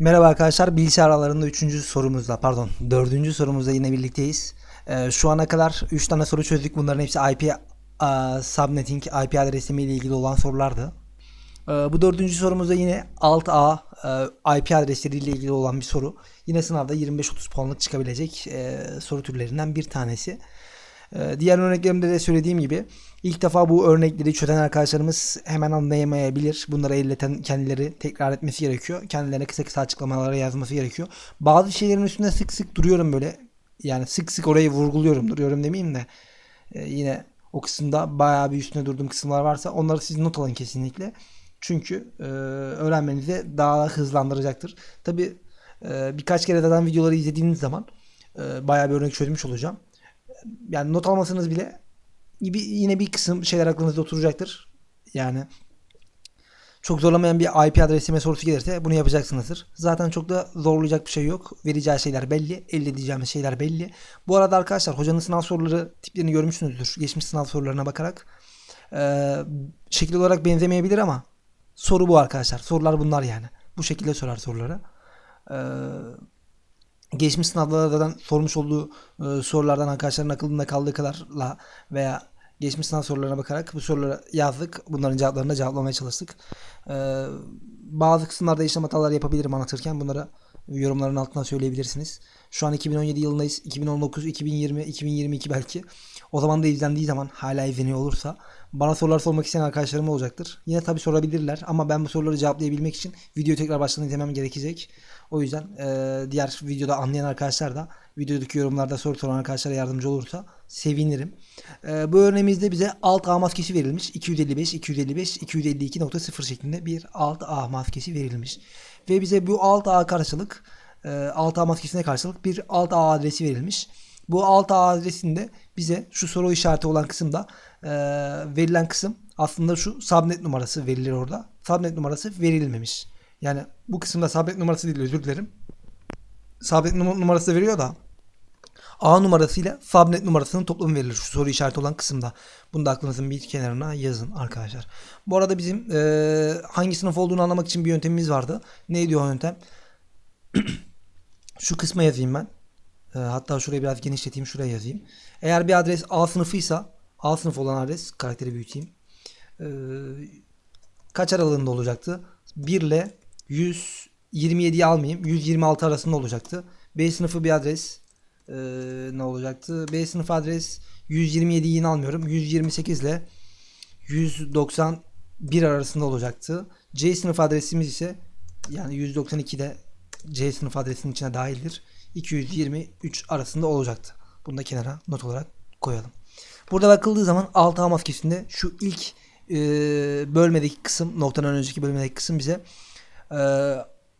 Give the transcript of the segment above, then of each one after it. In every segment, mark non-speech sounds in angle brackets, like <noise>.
Merhaba arkadaşlar. Bilgisayar aralarında 3. sorumuzla pardon 4. sorumuzda yine birlikteyiz. Ee, şu ana kadar 3 tane soru çözdük. Bunların hepsi IP e, subnetting, IP adresimi ile ilgili olan sorulardı. Ee, bu dördüncü sorumuzda yine alt A e, IP adresleriyle ilgili olan bir soru. Yine sınavda 25-30 puanlık çıkabilecek e, soru türlerinden bir tanesi. Ee, Diğer örneklerimde de söylediğim gibi ilk defa bu örnekleri çözen arkadaşlarımız hemen anlayamayabilir. Bunları elleten kendileri tekrar etmesi gerekiyor. Kendilerine kısa kısa açıklamaları yazması gerekiyor. Bazı şeylerin üstünde sık sık duruyorum böyle. Yani sık sık orayı vurguluyorum. Duruyorum demeyeyim de. Ee, yine o kısımda bayağı bir üstüne durduğum kısımlar varsa onları siz not alın kesinlikle. Çünkü e, öğrenmenizi daha hızlandıracaktır. Tabi birkaç kere zaten videoları izlediğiniz zaman e, bayağı bir örnek çözmüş olacağım yani not almasanız bile gibi yine bir kısım şeyler aklınızda oturacaktır. Yani çok zorlamayan bir IP adresime sorusu gelirse bunu yapacaksınızdır. Zaten çok da zorlayacak bir şey yok. Vereceği şeyler belli. Elde edeceğimiz şeyler belli. Bu arada arkadaşlar hocanın sınav soruları tiplerini görmüşsünüzdür. Geçmiş sınav sorularına bakarak. Ee, şekil olarak benzemeyebilir ama soru bu arkadaşlar. Sorular bunlar yani. Bu şekilde sorar soruları. Ee, geçmiş sınavlardan sormuş olduğu e, sorulardan arkadaşların akılında kaldığı kadarla veya geçmiş sınav sorularına bakarak bu soruları yazdık. Bunların cevaplarını da cevaplamaya çalıştık. E, bazı kısımlarda işlem hataları yapabilirim anlatırken. Bunları yorumların altına söyleyebilirsiniz. Şu an 2017 yılındayız. 2019, 2020, 2022 belki. O zaman da izlendiği zaman hala izleniyor olursa bana sorular sormak isteyen arkadaşlarım olacaktır. Yine tabi sorabilirler ama ben bu soruları cevaplayabilmek için videoyu tekrar baştan izlemem gerekecek. O yüzden e, diğer videoda anlayan arkadaşlar da videodaki yorumlarda soru soran arkadaşlara yardımcı olursa sevinirim. E, bu örneğimizde bize alt A maskesi verilmiş. 255, 255, 252.0 şeklinde bir alt A maskesi verilmiş. Ve bize bu alt A karşılık e, alt A maskesine karşılık bir alt A adresi verilmiş. Bu alt A adresinde bize şu soru işareti olan kısımda e, verilen kısım aslında şu subnet numarası verilir orada. Subnet numarası verilmemiş. Yani bu kısımda subnet numarası değil özür dilerim. Subnet num- numarası veriyor da A numarasıyla subnet numarasının toplamı verilir şu soru işareti olan kısımda. Bunu da aklınızın bir kenarına yazın arkadaşlar. Bu arada bizim e, hangi sınıf olduğunu anlamak için bir yöntemimiz vardı. Neydi o yöntem? <clears throat> şu kısma yazayım ben. E, hatta şurayı biraz genişleteyim. Şuraya yazayım. Eğer bir adres A sınıfıysa A sınıf olan adres karakteri büyüteyim. E, kaç aralığında olacaktı? 1 ile 127'yi almayayım. 126 arasında olacaktı. B sınıfı bir adres ee, ne olacaktı? B sınıfı adres 127'yi yine almıyorum. 128 ile 191 arasında olacaktı. C sınıf adresimiz ise yani 192 de C sınıf adresinin içine dahildir. 223 arasında olacaktı. Bunu da kenara not olarak koyalım. Burada bakıldığı zaman 6A maskesinde şu ilk e, bölmedeki kısım noktadan önceki bölmedeki kısım bize e,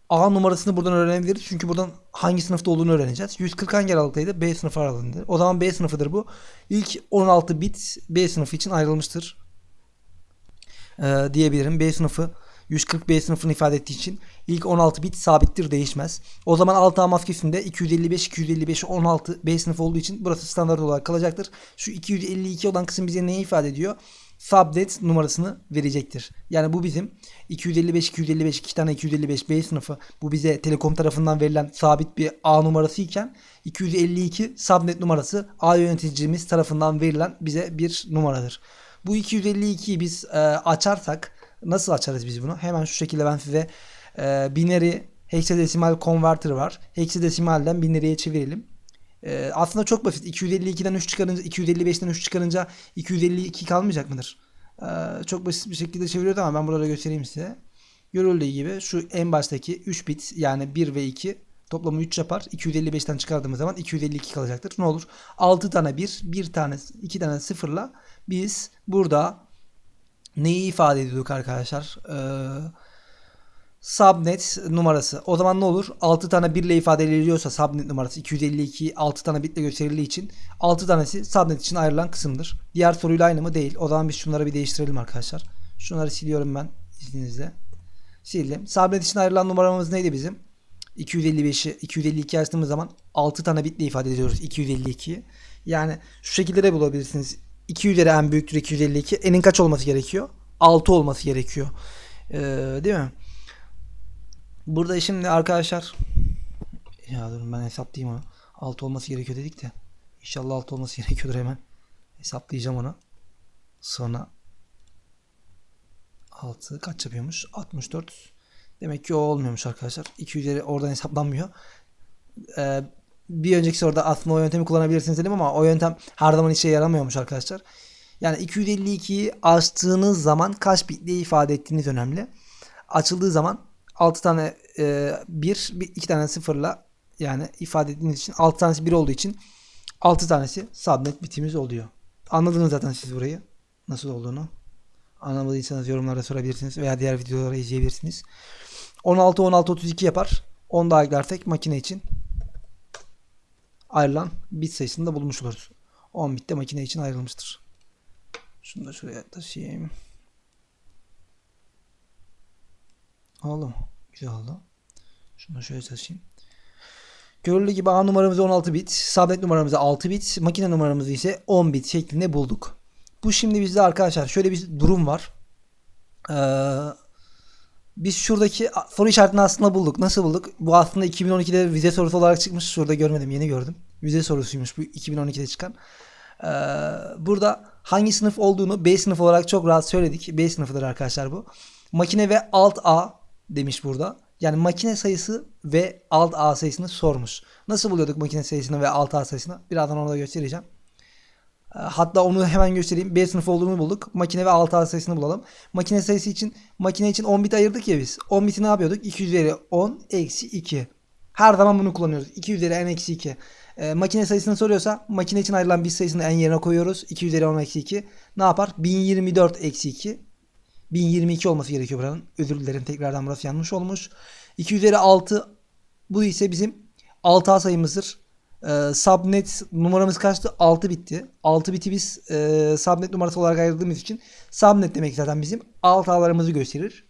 A numarasını buradan öğrenebiliriz. Çünkü buradan hangi sınıfta olduğunu öğreneceğiz. 140 hangi aralıktaydı? B sınıfı aralığındadır. O zaman B sınıfıdır bu. İlk 16 bit B sınıfı için ayrılmıştır. Ee, diyebilirim. B sınıfı 140 B sınıfını ifade ettiği için ilk 16 bit sabittir değişmez. O zaman 6A maskesinde 255 255 16 B sınıfı olduğu için burası standart olarak kalacaktır. Şu 252 olan kısım bize neyi ifade ediyor? Subnet numarasını verecektir. Yani bu bizim 255 255 iki tane 255 B sınıfı bu bize Telekom tarafından verilen sabit bir A numarası iken 252 subnet numarası A yöneticimiz tarafından verilen bize bir numaradır. Bu 252'yi biz e, açarsak nasıl açarız biz bunu? Hemen şu şekilde ben size e, binary hexadesimal converter var. Hexadesimalden binary'e çevirelim. Ee, aslında çok basit. 252'den 3 çıkarınca 255'ten 3 çıkarınca 252 kalmayacak mıdır? Ee, çok basit bir şekilde çeviriyordu ama ben burada göstereyim size. Görüldüğü gibi şu en baştaki 3 bit yani 1 ve 2 toplamı 3 yapar. 255'ten çıkardığımız zaman 252 kalacaktır. Ne olur? 6 tane 1, 1 tane 2 tane 0'la biz burada neyi ifade ediyorduk arkadaşlar? Eee subnet numarası. O zaman ne olur? 6 tane 1 ile ifade ediliyorsa subnet numarası 252 6 tane bitle gösterildiği için 6 tanesi subnet için ayrılan kısımdır. Diğer soruyla aynı mı? Değil. O zaman biz şunları bir değiştirelim arkadaşlar. Şunları siliyorum ben izninizle. Sildim. Subnet için ayrılan numaramız neydi bizim? 255'i 252 açtığımız zaman 6 tane bitle ifade ediyoruz 252'yi. Yani şu şekilde de bulabilirsiniz. 2 üzeri en büyüktür 252. Enin kaç olması gerekiyor? 6 olması gerekiyor. Ee, değil mi? Burada şimdi arkadaşlar ya durun ben hesaplayayım onu. 6 olması gerekiyor dedik de. İnşallah 6 olması <laughs> gerekiyordur hemen. Hesaplayacağım onu. Sonra 6 kaç yapıyormuş? 64. Demek ki o olmuyormuş arkadaşlar. 2 üzeri oradan hesaplanmıyor. Ee, bir önceki soruda aslında o yöntemi kullanabilirsiniz dedim ama o yöntem her zaman işe yaramıyormuş arkadaşlar. Yani 252'yi açtığınız zaman kaç bitle ifade ettiğiniz önemli. Açıldığı zaman 6 tane 1, 2 tane sıfırla yani ifade ettiğiniz için 6 tanesi 1 olduğu için 6 tanesi subnet bitimiz oluyor. Anladınız zaten siz burayı. Nasıl olduğunu. Anlamadıysanız yorumlarda sorabilirsiniz veya diğer videoları izleyebilirsiniz. 16 16 32 yapar. 10 daha eklersek makine için ayrılan bit sayısını da bulmuş oluruz. 10 bit de makine için ayrılmıştır. Şunu da şuraya taşıyayım. Oldu? Güzel oldu. Şunu şöyle taşıyayım. Görüldüğü gibi A numaramızı 16 bit, sabit numaramızı 6 bit, makine numaramızı ise 10 bit şeklinde bulduk. Bu şimdi bizde arkadaşlar şöyle bir durum var. Ee, biz şuradaki soru işaretini aslında bulduk. Nasıl bulduk? Bu aslında 2012'de vize sorusu olarak çıkmış. Şurada görmedim yeni gördüm. Vize sorusuymuş bu 2012'de çıkan. Ee, burada hangi sınıf olduğunu B sınıf olarak çok rahat söyledik. B sınıfıdır arkadaşlar bu. Makine ve alt A demiş burada. Yani makine sayısı ve alt A sayısını sormuş. Nasıl buluyorduk makine sayısını ve alt A sayısını? Birazdan onu da göstereceğim. Hatta onu hemen göstereyim. B sınıf olduğunu bulduk. Makine ve 6 A sayısını bulalım. Makine sayısı için makine için 10 bit ayırdık ya biz. 10 biti ne yapıyorduk? 2 üzeri 10 eksi 2. Her zaman bunu kullanıyoruz. 2 üzeri n eksi 2. E, makine sayısını soruyorsa makine için ayrılan bit sayısını en yerine koyuyoruz. 2 üzeri 10 eksi 2. Ne yapar? 1024 eksi 2. 1022 olması gerekiyor buranın. Özür dilerim tekrardan burası yanlış olmuş. 2 üzeri 6 bu ise bizim 6A sayımızdır. Ee, subnet numaramız kaçtı? 6 bitti. 6 biti biz e, subnet numarası olarak ayırdığımız için subnet demek zaten bizim alt ağlarımızı gösterir.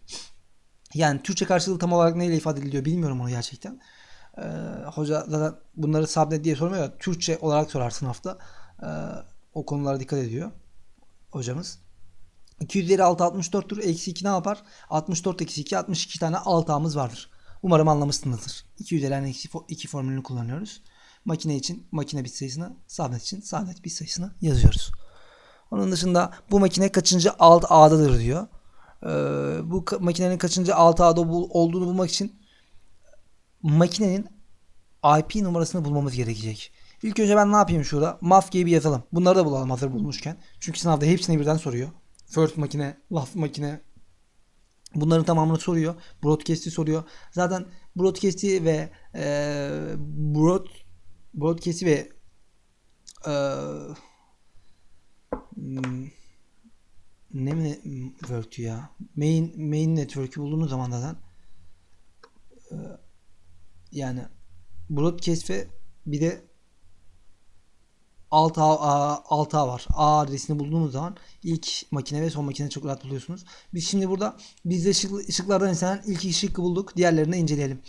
Yani Türkçe karşılığı tam olarak neyle ifade ediliyor bilmiyorum onu gerçekten. Ee, hoca zaten bunları subnet diye sormuyor Türkçe olarak sorar sınavda. Ee, o konulara dikkat ediyor hocamız. 2 üzeri 6 64'tür. Eksi 2 ne yapar? 64 eksi 2 62 tane alt ağımız vardır. Umarım anlamışsınızdır. 2 üzeri n eksi 2 formülünü kullanıyoruz. Makine için makine bit sayısını, sabit için sabit bit sayısını yazıyoruz. Onun dışında bu makine kaçıncı alt ağdadır diyor. Ee, bu makinenin kaçıncı alt bul- olduğunu bulmak için makinenin IP numarasını bulmamız gerekecek. İlk önce ben ne yapayım şurada? Mafkeyi bir yazalım. Bunları da bulalım hazır bulmuşken. Çünkü sınavda hepsini birden soruyor. First makine, last makine, Bunların tamamını soruyor. Broadcast'i soruyor. Zaten broadcast'i ve e, broad broadcast'i ve e, hmm, ne mi network'tü ya? Main main network'ü bulduğunuz zaman zaten e, yani broadcast ve bir de alt A, A, alt A var. A adresini bulduğunuz zaman ilk makine ve son makine çok rahat buluyorsunuz. Biz şimdi burada bizde şık, şıklardan istenen ilk şıkkı bulduk. Diğerlerini inceleyelim.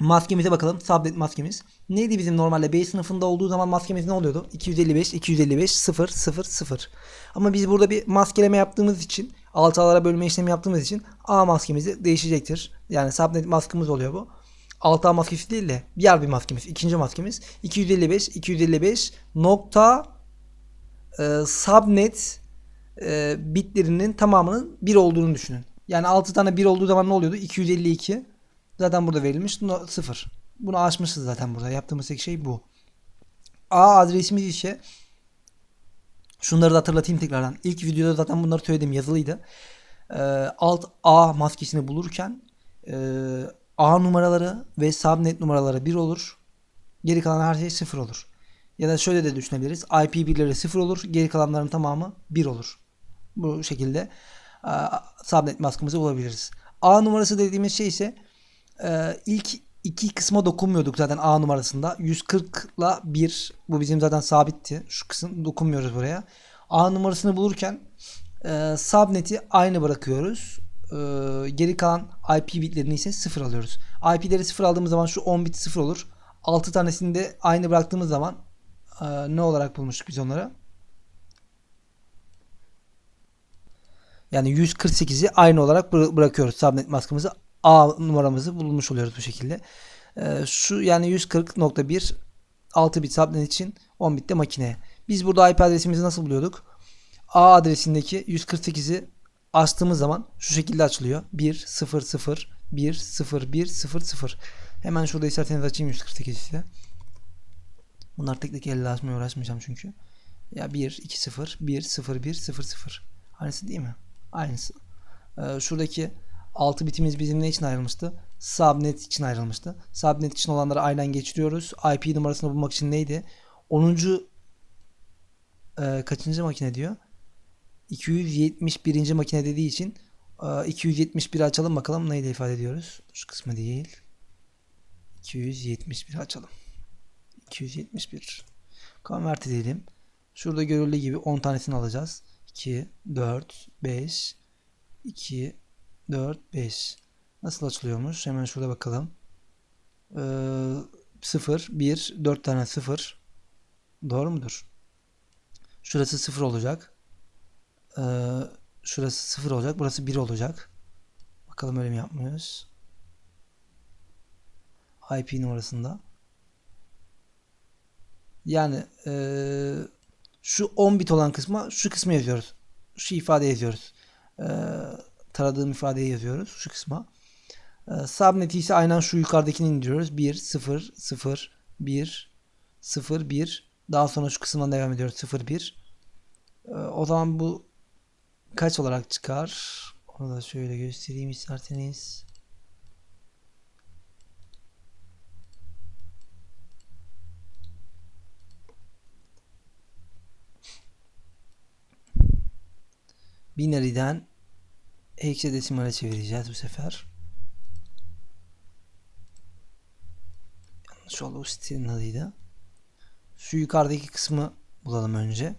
Maskemize bakalım. Subnet maskemiz. Neydi bizim normalde B sınıfında olduğu zaman maskemiz ne oluyordu? 255, 255, 0, 0, 0. Ama biz burada bir maskeleme yaptığımız için, alt A'lara bölme işlemi yaptığımız için A maskemizi değişecektir. Yani subnet maskımız oluyor bu. 6A maskesi değil de diğer bir maskemiz. ikinci maskemiz 255 255 nokta e, subnet e, bitlerinin tamamının 1 olduğunu düşünün. Yani 6 tane 1 olduğu zaman ne oluyordu? 252. Zaten burada verilmiş. 0. Bunu açmışız zaten burada. Yaptığımız tek şey bu. A adresimiz ise şunları da hatırlatayım tekrardan. İlk videoda zaten bunları söyledim yazılıydı. E, alt A maskesini bulurken e, A numaraları ve subnet numaraları 1 olur. Geri kalan her şey 0 olur. Ya da şöyle de düşünebiliriz. IP birleri 0 olur. Geri kalanların tamamı 1 olur. Bu şekilde e, subnet maskımızı bulabiliriz. A numarası dediğimiz şey ise e, ilk iki kısma dokunmuyorduk zaten A numarasında. 140 ile 1 bu bizim zaten sabitti. Şu kısım dokunmuyoruz buraya. A numarasını bulurken e, subnet'i aynı bırakıyoruz e, geri kalan IP bitlerini ise 0 alıyoruz. IP'leri 0 aldığımız zaman şu 10 bit 0 olur. 6 tanesini de aynı bıraktığımız zaman e, ne olarak bulmuştuk biz onları? Yani 148'i aynı olarak bırakıyoruz subnet maskımızı A numaramızı bulmuş oluyoruz bu şekilde. Ee, şu yani 140.1 6 bit subnet için 10 bit de makineye. Biz burada IP adresimizi nasıl buluyorduk? A adresindeki 148'i açtığımız zaman şu şekilde açılıyor. 1 0 0 1 0 1 0 0. Hemen şurada isterseniz açayım 148 size. Bunlar tek tek elle açmaya uğraşmayacağım çünkü. Ya 1 2 0 1 0 1 0 0. Aynısı değil mi? Aynısı. Ee, şuradaki 6 bitimiz bizim ne için ayrılmıştı? Subnet için ayrılmıştı. Subnet için olanları aynen geçiriyoruz. IP numarasını bulmak için neydi? 10. E, kaçıncı makine diyor? 271. makine dediği için e, 271 açalım bakalım neyle ifade ediyoruz? Şu kısmı değil. 271 açalım. 271. Convert edelim. Şurada görüldüğü gibi 10 tanesini alacağız. 2, 4, 5, 2, 4, 5. Nasıl açılıyormuş? Hemen şurada bakalım. Ee, 0, 1, 4 tane 0. Doğru mudur? Şurası 0 olacak. Ee, şurası 0 olacak. Burası 1 olacak. Bakalım öyle mi yapmıyoruz? IP numarasında. Yani ee, şu 10 bit olan kısma şu kısmı yazıyoruz. Şu ifade yazıyoruz. Ee, taradığım ifadeyi yazıyoruz şu kısma. Ee, subnet'i ise aynen şu yukarıdakini indiriyoruz. 1 0 0 1 0 1 daha sonra şu kısımdan devam ediyoruz 0 1. Ee, o zaman bu kaç olarak çıkar? Onu da şöyle göstereyim isterseniz. Binary'den hexadesimale çevireceğiz bu sefer. Yanlış oldu bu sitenin adıydı. Şu yukarıdaki kısmı bulalım önce.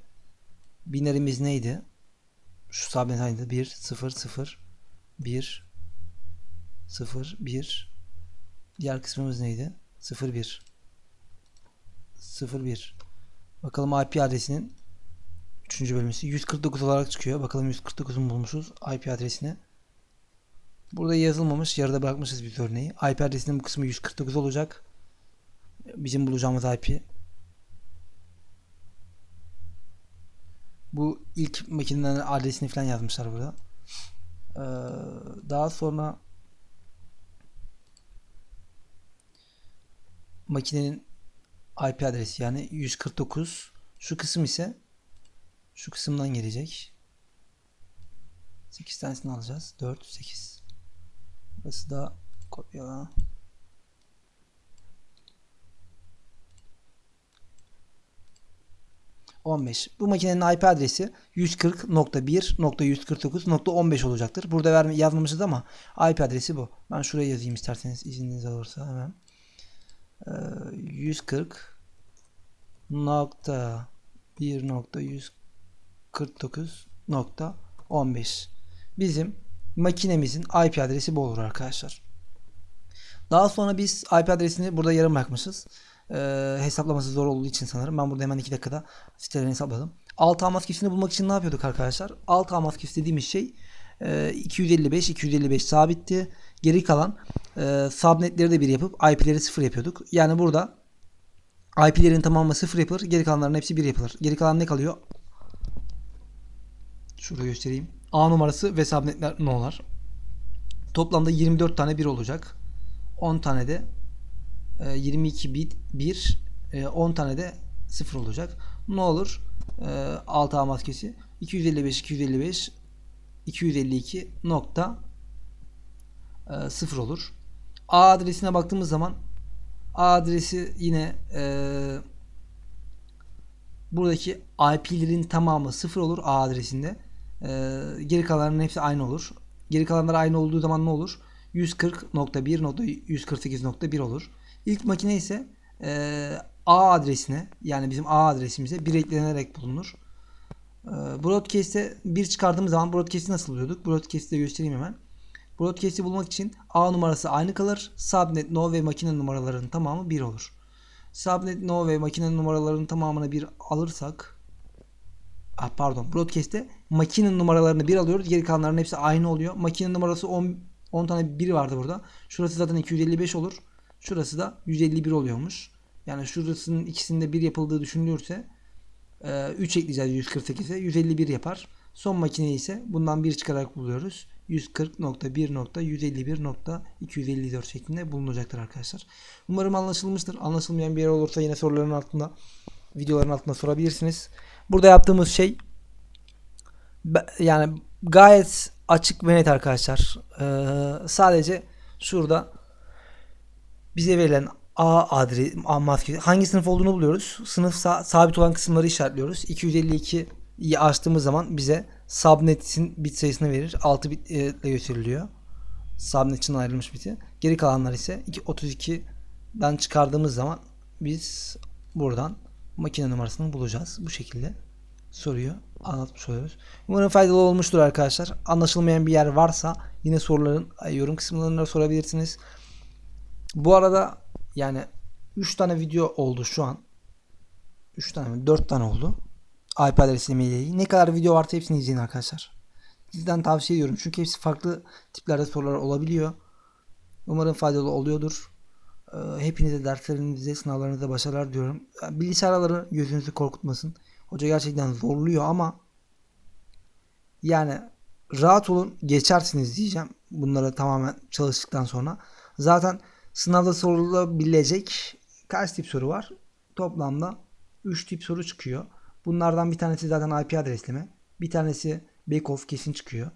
Binary'miz neydi? Şu sabit aynıydı. 1 0 0 1 0 1 Diğer kısmımız neydi? 0 1 0 1 Bakalım IP adresinin 3. bölümüsü 149 olarak çıkıyor. Bakalım 149'un bulmuşuz IP adresini. Burada yazılmamış. Yarıda bırakmışız bir örneği. IP adresinin bu kısmı 149 olacak. Bizim bulacağımız IP. Bu ilk makinelerin adresini falan yazmışlar burada. Ee, daha sonra makinenin IP adresi yani 149 şu kısım ise şu kısımdan gelecek. 8 tanesini alacağız. 4, 8. Burası da kopyala. ...15. Bu makinenin IP adresi 140.1.149.15 olacaktır. Burada verme, yazmamışız ama IP adresi bu. Ben şuraya yazayım isterseniz izniniz olursa hemen. Ee, 140 nokta 1.149.15 Bizim makinemizin IP adresi bu olur arkadaşlar. Daha sonra biz IP adresini burada yarım bırakmışız. Ee, hesaplaması zor olduğu için sanırım. Ben burada hemen 2 dakikada sitelerini hesapladım. Alt ağ maskesini bulmak için ne yapıyorduk arkadaşlar? Alt ağ maskesi dediğimiz şey e, 255 255 sabitti. Geri kalan e, subnetleri de bir yapıp IP'leri sıfır yapıyorduk. Yani burada IP'lerin tamamı sıfır yapılır. Geri kalanların hepsi bir yapılır. Geri kalan ne kalıyor? Şurada göstereyim. A numarası ve subnetler no'lar. Toplamda 24 tane bir olacak. 10 tane de e, 22 bit 1 e, 10 tane de 0 olacak. Ne olur? E, 6 A maskesi 255 255 252 nokta e, 0 olur. A adresine baktığımız zaman A adresi yine e, buradaki IP'lerin tamamı 0 olur A adresinde. E, geri kalanların hepsi aynı olur. Geri kalanlar aynı olduğu zaman ne olur? 140.1.148.1 olur. İlk makine ise e, A adresine yani bizim A adresimize bir eklenerek bulunur. E, broadcast'e bir çıkardığımız zaman broadcast'i nasıl buluyorduk? Broadcast'i de göstereyim hemen. Broadcast'i bulmak için A numarası aynı kalır. Subnet no ve makine numaralarının tamamı 1 olur. Subnet no ve makine numaralarının tamamını 1 alırsak ah pardon broadcast'te makine numaralarını 1 alıyoruz. Geri kalanların hepsi aynı oluyor. Makine numarası 10 10 tane 1 vardı burada. Şurası zaten 255 olur. Şurası da 151 oluyormuş. Yani şurasının ikisinde 1 yapıldığı düşünülürse 3 ekleyeceğiz 148'e 151 yapar. Son makine ise bundan 1 çıkarak buluyoruz. 140.1.151.254 şeklinde bulunacaktır arkadaşlar. Umarım anlaşılmıştır. Anlaşılmayan bir yer olursa yine soruların altında videoların altında sorabilirsiniz. Burada yaptığımız şey yani gayet açık ve net arkadaşlar. Ee, sadece şurada bize verilen A adresi, A maskesi hangi sınıf olduğunu buluyoruz. Sınıf sa- sabit olan kısımları işaretliyoruz. 252'yi açtığımız zaman bize subnet'in bit sayısını verir. 6 bit e, ile gösteriliyor. Subnet için ayrılmış biti. Geri kalanlar ise 2 32'den çıkardığımız zaman biz buradan makine numarasını bulacağız. Bu şekilde soruyu anlatmış oluyoruz. Umarım faydalı olmuştur arkadaşlar. Anlaşılmayan bir yer varsa yine soruların yorum kısımlarında sorabilirsiniz. Bu arada yani 3 tane video oldu şu an. 3 tane mi? 4 tane oldu. iPad adresiyle ilgili. Ne kadar video varsa hepsini izleyin arkadaşlar. Sizden tavsiye ediyorum. Çünkü hepsi farklı tiplerde sorular olabiliyor. Umarım faydalı oluyordur. Ee, Hepinize derslerinizde, sınavlarınızda başarılar diyorum. Bilgisayarları gözünüzü korkutmasın. Hoca gerçekten zorluyor ama yani rahat olun geçersiniz diyeceğim. Bunları tamamen çalıştıktan sonra. Zaten sınavda sorulabilecek kaç tip soru var? Toplamda 3 tip soru çıkıyor. Bunlardan bir tanesi zaten IP adresleme. Bir tanesi backoff kesin çıkıyor.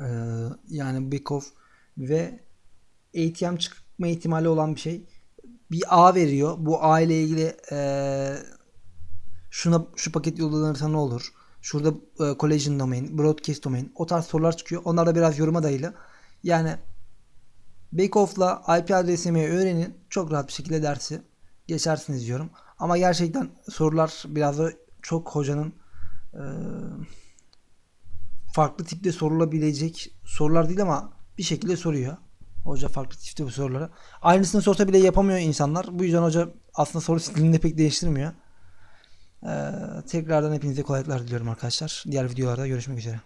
Ee, yani backoff ve ATM çıkma ihtimali olan bir şey. Bir A veriyor. Bu A ile ilgili eee, şuna şu paket yollanırsa ne olur? Şurada e, collision domain, broadcast domain o tarz sorular çıkıyor. Onlar da biraz yoruma dayalı. Yani Backoff'la IP adreslemeyi öğrenin. Çok rahat bir şekilde dersi geçersiniz diyorum. Ama gerçekten sorular biraz da çok hocanın e, farklı tipte sorulabilecek sorular değil ama bir şekilde soruyor. Hoca farklı tipte bu soruları. Aynısını sorsa bile yapamıyor insanlar. Bu yüzden hoca aslında soru stilini de pek değiştirmiyor. Ee, tekrardan hepinize kolaylıklar diliyorum arkadaşlar. Diğer videolarda görüşmek üzere.